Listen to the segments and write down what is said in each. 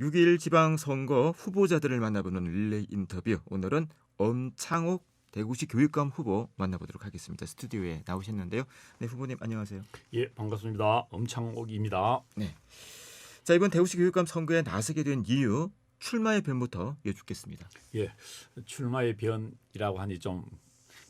6일 지방선거 후보자들을 만나보는 릴레이 인터뷰. 오늘은 엄창옥 대구시 교육감 후보 만나보도록 하겠습니다. 스튜디오에 나오셨는데요. 네, 후보님 안녕하세요. 예, 반갑습니다. 엄창옥입니다. 자, 이번 대구시 교육감 선거에 나서게 된 이유 출마의 변부터 여쭙겠습니다. 예, 출마의 변이라고 하니 좀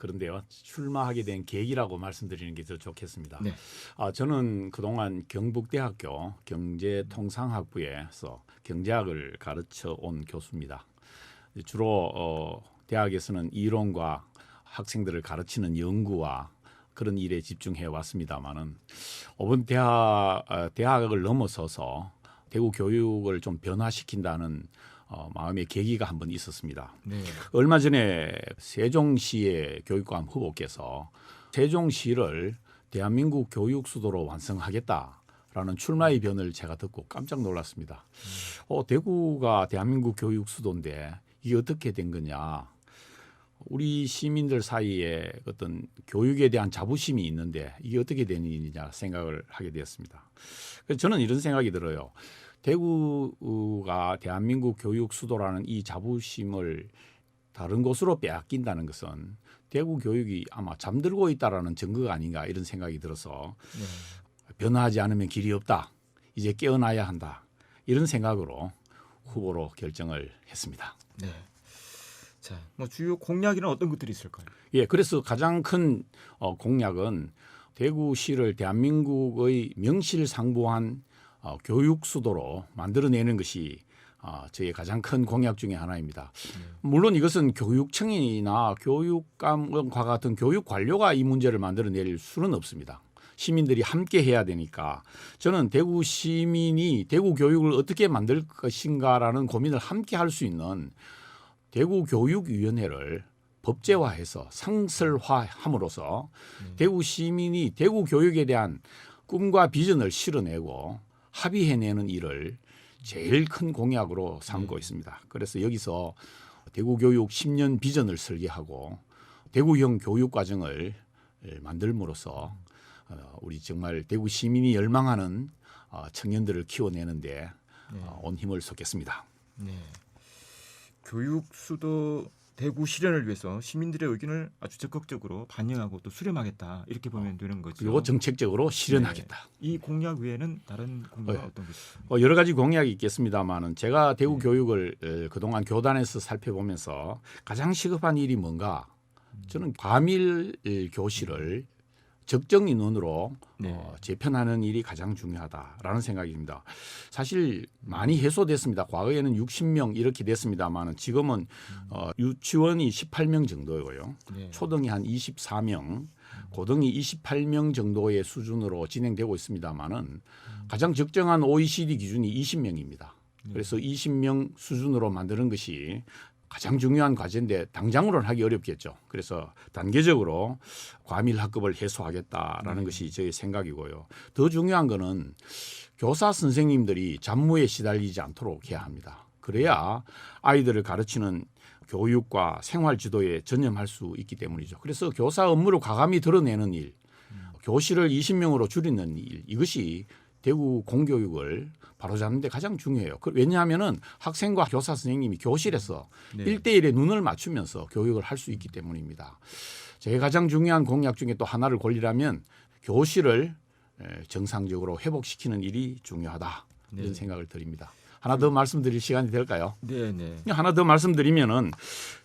그런데요. 출마하게 된 계기라고 말씀드리는 게 더 좋겠습니다. 네. 아, 저는 그동안 경북대학교 경제통상학부에서 경제학을 가르쳐 온 교수입니다. 주로 어, 대학에서는 이론과 학생들을 가르치는 연구와 그런 일에 집중해 왔습니다만은 이번 대학 어, 대학을 넘어서서 대구 교육을 좀 변화시킨다는 어, 마음의 계기가 한 번 있었습니다. 네. 얼마 전에 세종시의 교육감 후보께서 세종시를 대한민국 교육 수도로 완성하겠다 라는 출마의 변을 제가 듣고 깜짝 놀랐습니다. 어, 대구가 대한민국 교육 수도인데 이게 어떻게 된 거냐? 우리 시민들 사이에 어떤 교육에 대한 자부심이 있는데 이게 어떻게 된 일이냐 생각을 하게 되었습니다. 저는 이런 생각이 들어요. 대구가 대한민국 교육 수도라는 이 자부심을 다른 곳으로 빼앗긴다는 것은 대구 교육이 아마 잠들고 있다라는 증거가 아닌가 이런 생각이 들어서 네. 변화하지 않으면 길이 없다. 이제 깨어나야 한다. 이런 생각으로 후보로 결정을 했습니다. 네. 자, 뭐 주요 공약이는 어떤 것들이 있을까요? 예, 그래서 가장 큰 어, 공약은 대구시를 대한민국의 명실상부한 어, 교육 수도로 만들어내는 것이 어, 저의 가장 큰 공약 중의 하나입니다. 물론 이것은 교육청이나 교육감과 같은 교육 관료가 이 문제를 만들어낼 수는 없습니다. 시민들이 함께 해야 되니까 저는 대구 시민이 대구 교육을 어떻게 만들 것인가라는 고민을 함께 할 수 있는 대구 교육위원회를 법제화해서 상설화함으로써 대구 시민이 대구 교육에 대한 꿈과 비전을 실어내고 합의해내는 일을 제일 큰 공약으로 삼고 있습니다. 그래서 여기서 대구 교육 10년 비전을 설계하고 대구형 교육 과정을 만들므로써 어, 우리 정말 대구 시민이 열망하는 어, 청년들을 키워내는데 어, 온 힘을 쏟겠습니다. 네. 교육 수도 대구 실현을 위해서 시민들의 의견을 아주 적극적으로 반영하고 또 수렴하겠다 이렇게 보면 되는 거죠. 그리고 정책적으로 실현하겠다. 이 공약 외에는 다른 공약은 네. 어떤 게 있습니까? 어, 여러 가지 공약이 있겠습니다만은 제가 대구 네. 교육을 에, 그동안 교단에서 살펴보면서 가장 시급한 일이 뭔가 저는 과밀 에, 교실을 적정 인원으로 네. 어, 재편하는 일이 가장 중요하다라는 생각입니다. 사실 많이 해소됐습니다. 과거에는 60명 이렇게 됐습니다만은 지금은 어, 유치원이 18명 정도고요. 네. 초등이 한 24명, 고등이 28명 정도의 수준으로 진행되고 있습니다만은 가장 적정한 OECD 기준이 20명입니다. 그래서 20명 수준으로 만드는 것이 가장 중요한 과제인데 당장으로는 하기 어렵겠죠. 그래서 단계적으로 과밀 학급을 해소하겠다라는 것이 저의 생각이고요. 더 중요한 거는 교사 선생님들이 잡무에 시달리지 않도록 해야 합니다. 그래야 아이들을 가르치는 교육과 생활 지도에 전념할 수 있기 때문이죠. 그래서 교사 업무를 과감히 드러내는 일, 교실을 20명으로 줄이는 일, 이것이 대구 공교육을 바로잡는 데 가장 중요해요. 그- 왜냐하면은 학생과 교사 선생님이 교실에서 네. 일대일에 눈을 맞추면서 교육을 할 수 있기 때문입니다. 제 가장 중요한 공약 중에 또 하나를 골리라면 교실을 에, 정상적으로 회복시키는 일이 중요하다. 이런 네. 생각을 드립니다. 하나 더 말씀드릴 시간이 될까요? 네, 네. 하나 더 말씀드리면은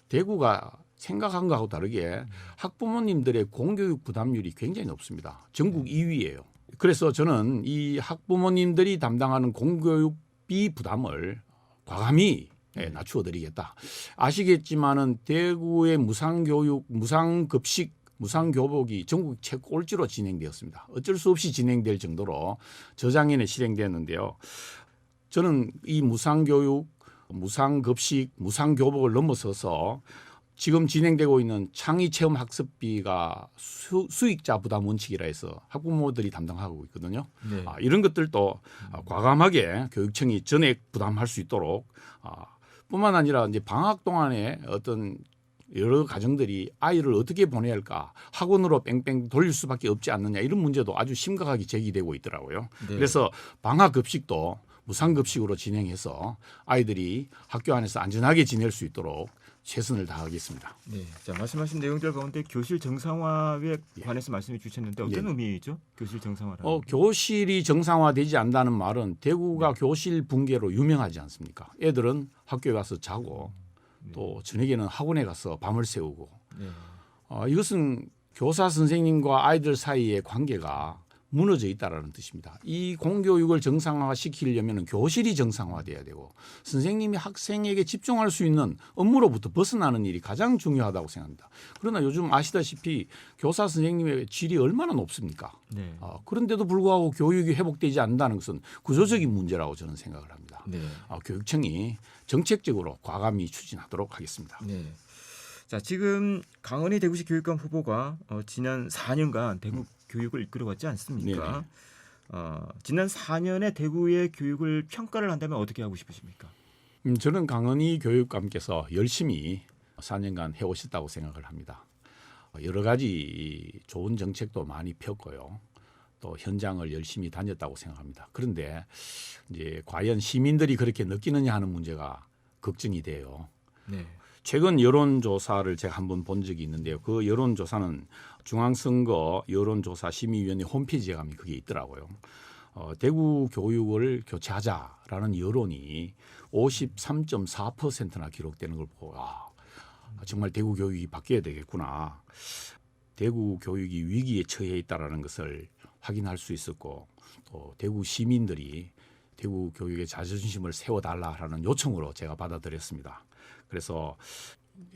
대구가 생각한 거하고 다르게 학부모님들의 공교육 부담률이 굉장히 높습니다. 전국 2위예요. 그래서 저는 이 학부모님들이 담당하는 공교육비 부담을 과감히 예, 낮추어 드리겠다. 아시겠지만은 대구의 무상교육, 무상급식, 무상교복이 전국 최꼴찌로 진행되었습니다. 어쩔 수 없이 진행될 정도로 저장년에 실행되었는데요. 저는 이 무상교육, 무상급식, 무상교복을 넘어서서 지금 진행되고 있는 창의 체험 학습비가 수, 수익자 부담 원칙이라 해서 학부모들이 담당하고 있거든요. 네. 아, 이런 것들도 아, 과감하게 교육청이 전액 부담할 수 있도록 아, 뿐만 아니라 이제 방학 동안에 어떤 여러 가정들이 아이를 어떻게 보내야 할까 학원으로 뺑뺑 돌릴 수밖에 없지 않느냐 이런 문제도 아주 심각하게 제기되고 있더라고요. 네. 그래서 방학 급식도 무상급식으로 진행해서 아이들이 학교 안에서 안전하게 지낼 수 있도록 최선을 다하겠습니다. 네. 자, 말씀하신 내용들 가운데 교실 정상화에 관해서 말씀해 주셨는데 어떤 예. 의미죠? 교실 정상화라는 어, 게? 교실이 정상화되지 않는다는 말은 대구가 교실 붕괴로 유명하지 않습니까? 애들은 학교에 가서 자고 또 저녁에는 학원에 가서 밤을 새우고 네. 어, 이것은 교사 선생님과 아이들 사이의 관계가 무너져 있다라는 뜻입니다. 이 공교육을 정상화시키려면 교실이 정상화돼야 되고 선생님이 학생에게 집중할 수 있는 업무로부터 벗어나는 일이 가장 중요하다고 생각합니다. 그러나 요즘 아시다시피 교사 선생님의 질이 얼마나 높습니까? 네. 어, 그런데도 불구하고 교육이 회복되지 않는다는 것은 구조적인 문제라고 저는 생각을 합니다. 네. 어, 교육청이 정책적으로 과감히 추진하도록 하겠습니다. 네. 자, 지금 강은희 대구시 교육감 후보가 어, 지난 4년간 대구 교육을 이끌어왔지 않습니까? 네네. 어, 지난 4년의 대구의 교육을 평가를 한다면 어떻게 하고 싶으십니까? 음, 저는 강은희 교육감께서 열심히 4년간 해오셨다고 생각을 합니다. 어, 여러 가지 좋은 정책도 많이 폈고요. 또 현장을 열심히 다녔다고 생각합니다. 그런데 이제 과연 시민들이 그렇게 느끼느냐 하는 문제가 걱정이 돼요. 네. 최근 여론조사를 제가 한 번 본 적이 있는데요. 그 여론조사는 중앙선거 여론조사 심의위원회 홈페이지에 가면 그게 있더라고요. 어, 대구 교육을 교체하자라는 여론이 53.4%나 기록되는 걸 보고 아, 정말 대구 교육이 바뀌어야 되겠구나. 대구 교육이 위기에 처해 있다라는 것을 확인할 수 있었고 또 대구 시민들이 대구 교육의 자존심을 세워달라라는 요청으로 제가 받아들였습니다. 그래서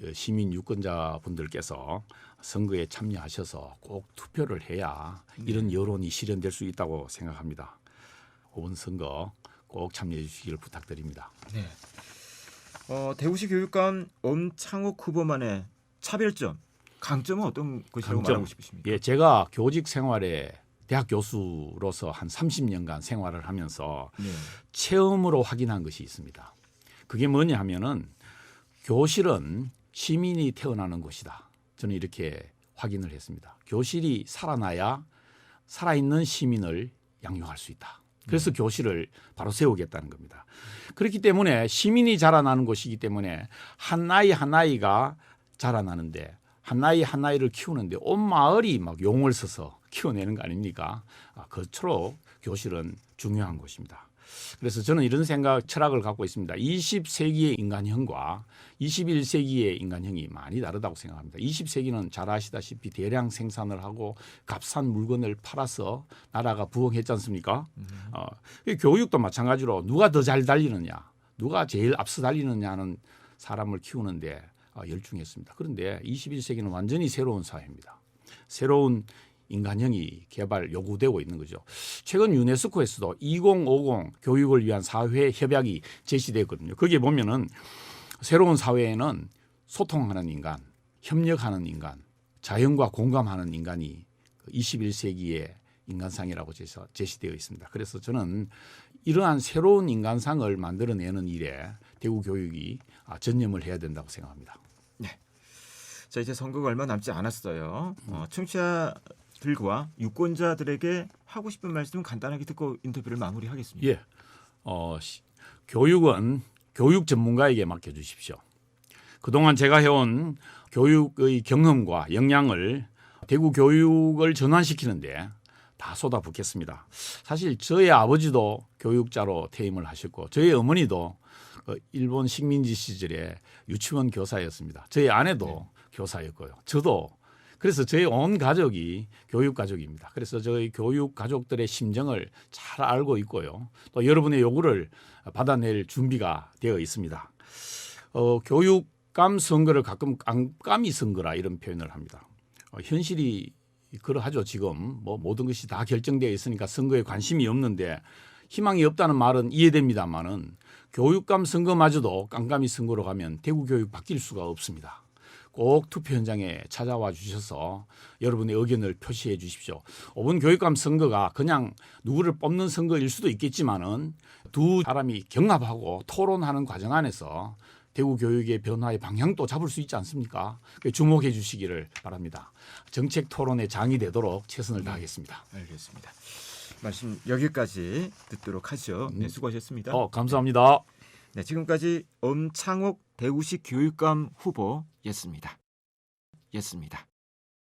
어, 시민 유권자 분들께서 선거에 참여하셔서 꼭 투표를 해야 이런 여론이 실현될 수 있다고 생각합니다. 이번 선거 꼭 참여해 주시기를 부탁드립니다. 네. 어, 대구시 교육감 엄창욱 후보만의 차별점, 강점은 어떤 것이라고 강점. 말하고 싶으십니까? 예, 제가 교직 생활에 대학 교수로서 한 30년간 생활을 하면서 네. 체험으로 확인한 것이 있습니다. 그게 뭐냐 하면은 교실은 시민이 태어나는 곳이다. 저는 이렇게 확인을 했습니다. 교실이 살아나야 살아있는 시민을 양육할 수 있다. 그래서 교실을 바로 세우겠다는 겁니다. 그렇기 때문에 시민이 자라나는 곳이기 때문에 한 아이 한 아이가 자라나는데 한 아이 한 아이를 키우는데 온 마을이 막 용을 써서 키워내는 거 아닙니까? 아, 그처럼 교실은 중요한 곳입니다. 그래서 저는 이런 생각 철학을 갖고 있습니다. 20세기의 인간형과 21세기의 인간형이 많이 다르다고 생각합니다. 20세기는 잘 아시다시피 대량 생산을 하고 값싼 물건을 팔아서 나라가 부흥했지 않습니까? 어, 이 교육도 마찬가지로 누가 더 잘 달리느냐, 누가 제일 앞서 달리느냐는 사람을 키우는데 어, 열중했습니다. 그런데 21세기는 완전히 새로운 사회입니다. 새로운 인간형이 개발 요구되고 있는 거죠. 최근 유네스코에서도 2050 교육을 위한 사회 협약이 제시되거든요. 거기에 보면은 새로운 사회에는 소통하는 인간, 협력하는 인간, 자연과 공감하는 인간이 21세기의 인간상이라고 제시- 제시되어 있습니다. 그래서 저는 이러한 새로운 인간상을 만들어내는 일에 대구 교육이 아, 전념을 해야 된다고 생각합니다. 자 이제 선거가 얼마 남지 않았어요. 어, 청취자 들과 유권자들에게 하고 싶은 말씀 간단하게 듣고 인터뷰를 마무리하겠습니다. 예. 어, 시- 교육은 교육 전문가에게 맡겨 주십시오. 그동안 제가 해온 교육의 경험과 역량을 대구 교육을 전환시키는데 다 쏟아붓겠습니다. 사실 저희 아버지도 교육자로 퇴임을 하셨고 저희 어머니도 어, 일본 식민지 시절에 유치원 교사였습니다. 저희 아내도 교사였고요. 저도 그래서 저희 온 가족이 교육 가족입니다. 그래서 저희 교육 가족들의 심정을 잘 알고 있고요. 또 여러분의 요구를 받아낼 준비가 되어 있습니다. 어, 교육감 선거를 가끔 깜깜이 선거라 이런 표현을 합니다. 어, 현실이 그러하죠. 지금 뭐 모든 것이 다 결정되어 있으니까 선거에 관심이 없는데 희망이 없다는 말은 이해됩니다만은 교육감 선거마저도 깜깜이 선거로 가면 대구 교육 바뀔 수가 없습니다. 꼭 투표 현장에 찾아와 주셔서 여러분의 의견을 표시해 주십시오. 5분 교육감 선거가 그냥 누구를 뽑는 선거일 수도 있겠지만은 두 사람이 경합하고 토론하는 과정 안에서 대구 교육의 변화의 방향도 잡을 수 있지 않습니까? 그 주목해 주시기를 바랍니다. 정책 토론의 장이 되도록 최선을 다하겠습니다. 알겠습니다. 말씀 여기까지 듣도록 하죠. 네, 음. 수고하셨습니다. 어, 감사합니다. 네, 지금까지 엄창옥 대구시 교육감 후보였습니다. 였습니다.